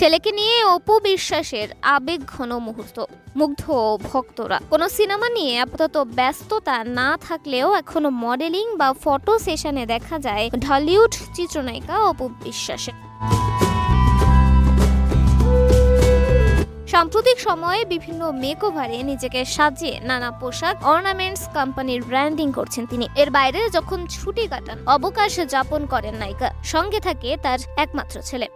ছেলেকে নিয়ে অপু বিশ্বাসের আবেগ ঘন মুহূর্ত। মুগ্ধ ভক্তরা। কোনো সিনেমা নিয়ে আপাতত ব্যস্ততা না থাকলেও এখনও মডেলিং বা ফটো সেশনে দেখা যায় ঢলিউড চিত্রনায়িকা অপু বিশ্বাসের। সাম্প্রতিক সময়ে বিভিন্ন মেকওভারে নিজেকে সাজিয়ে নানা পোশাক অর্নামেন্টস কোম্পানির ব্র্যান্ডিং করছেন তিনি। এর বাইরে যখন ছুটি কাটান, অবকাশ যাপন করেন নায়িকা। সঙ্গে থাকে তার একমাত্র ছেলে।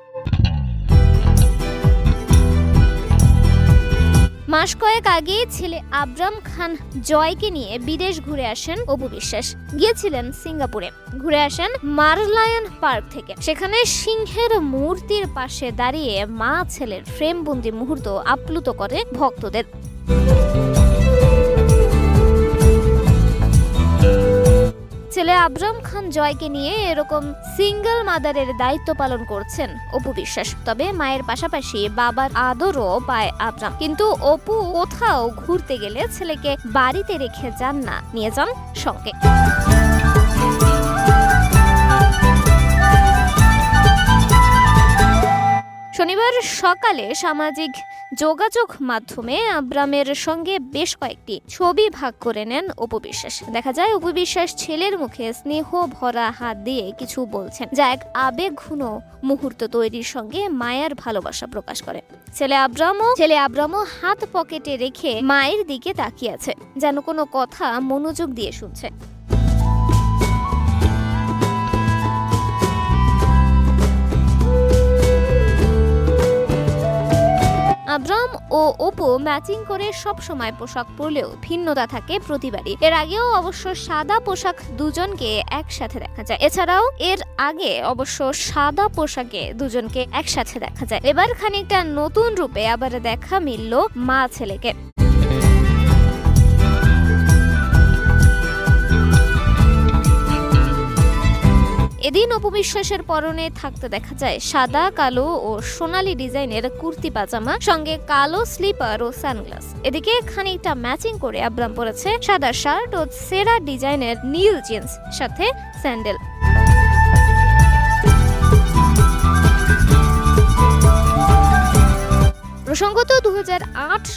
মাস কয়েক আগে ছেলে আবরাম খান জয়কে নিয়ে বিদেশ ঘুরে আসেন অপু বিশ্বাস। গিয়েছিলেন সিঙ্গাপুরে। ঘুরে আসেন মারলায়ন পার্ক থেকে। সেখানে সিংহের মূর্তির পাশে দাঁড়িয়ে মা ছেলের ফ্রেমবন্দি মুহূর্ত আপ্লুত করে ভক্তদের। ছেলে আবরাম খান জয়কে নিয়ে এরকম সিঙ্গেল মাদারের দায়িত্ব পালন করছেন অপু বিশ্বাস। তবে মায়ের পাশাপাশি বাবার আদরও পায় আবরাম। কিন্তু অপু কোথাও ঘুরতে গেলে ছেলেকে বাড়িতে রেখে যান না। নিয়ে যান সঙ্গে। শনিবার সকালে সামাজিক যোগাযোগ মাধ্যমে আব্রামের সঙ্গে বেশ কয়েকটি ছবি ভাগ করে নেন উপবিশ্বাস দেখা যায় উপবিশ্বাস ছেলের মুখে স্নেহ ভরা হাত দিয়ে কিছু বলছেন, যা এক আবেগঘন মুহূর্ত তৈরির সঙ্গে মায়ের ভালোবাসা প্রকাশ করে। ছেলে আব্রামও ছেলে আব্রামও হাত পকেটে রেখে মায়ের দিকে তাকিয়ে আছে, যেন কোনো কথা মনোযোগ দিয়ে শুনছে। ও ওপো ম্যাচিং করে সব সময় পোশাক পরলেও ভিন্নতা থাকে প্রতিবারই। এর আগেও অবশ্য সাদা পোশাক দুজনকে একসাথে দেখা যায়। এছাড়াও এর আগে অবশ্য সাদা পোশাকে দুজনকে একসাথে দেখা যায়। এবার খানিকটা নতুন রূপে আবার দেখা মিলল মা ছেলেকে। এদিন অপবিশ্বাসের পরনে থাকতে দেখা যায় সাদা, কালো ও সোনালি ডিজাইনের কুর্তি, পাজামা, সঙ্গে কালো স্লিপার ও সানগ্লাস। এদিকে খানিকটা ম্যাচিং করে আব্রাম পরেছে সাদা শার্ট ও সেরা ডিজাইনের নীল জিন্স, সাথে স্যান্ডেল।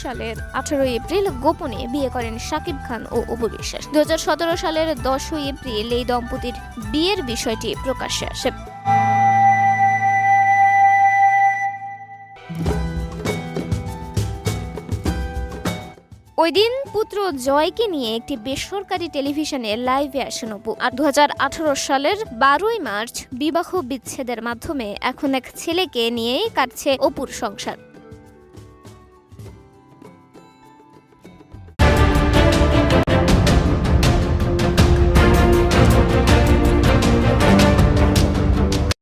সালের আঠারোই এপ্রিল গোপনে বিয়ে করেন শাকিব খান ও অপু বিশ্বাস। দু সালের দশই এপ্রিল এই দম্পতির বিয়ের বিষয়টি প্রকাশ্যে আসে। ওই দিন পুত্র জয়কে নিয়ে একটি বেসরকারি টেলিভিশনে লাইভে আসেন অপু। আর দু হাজার আঠারো সালের বারোই মার্চ বিবাহ বিচ্ছেদের মাধ্যমে এখন এক ছেলেকে নিয়েই কাটছে অপুর সংসার।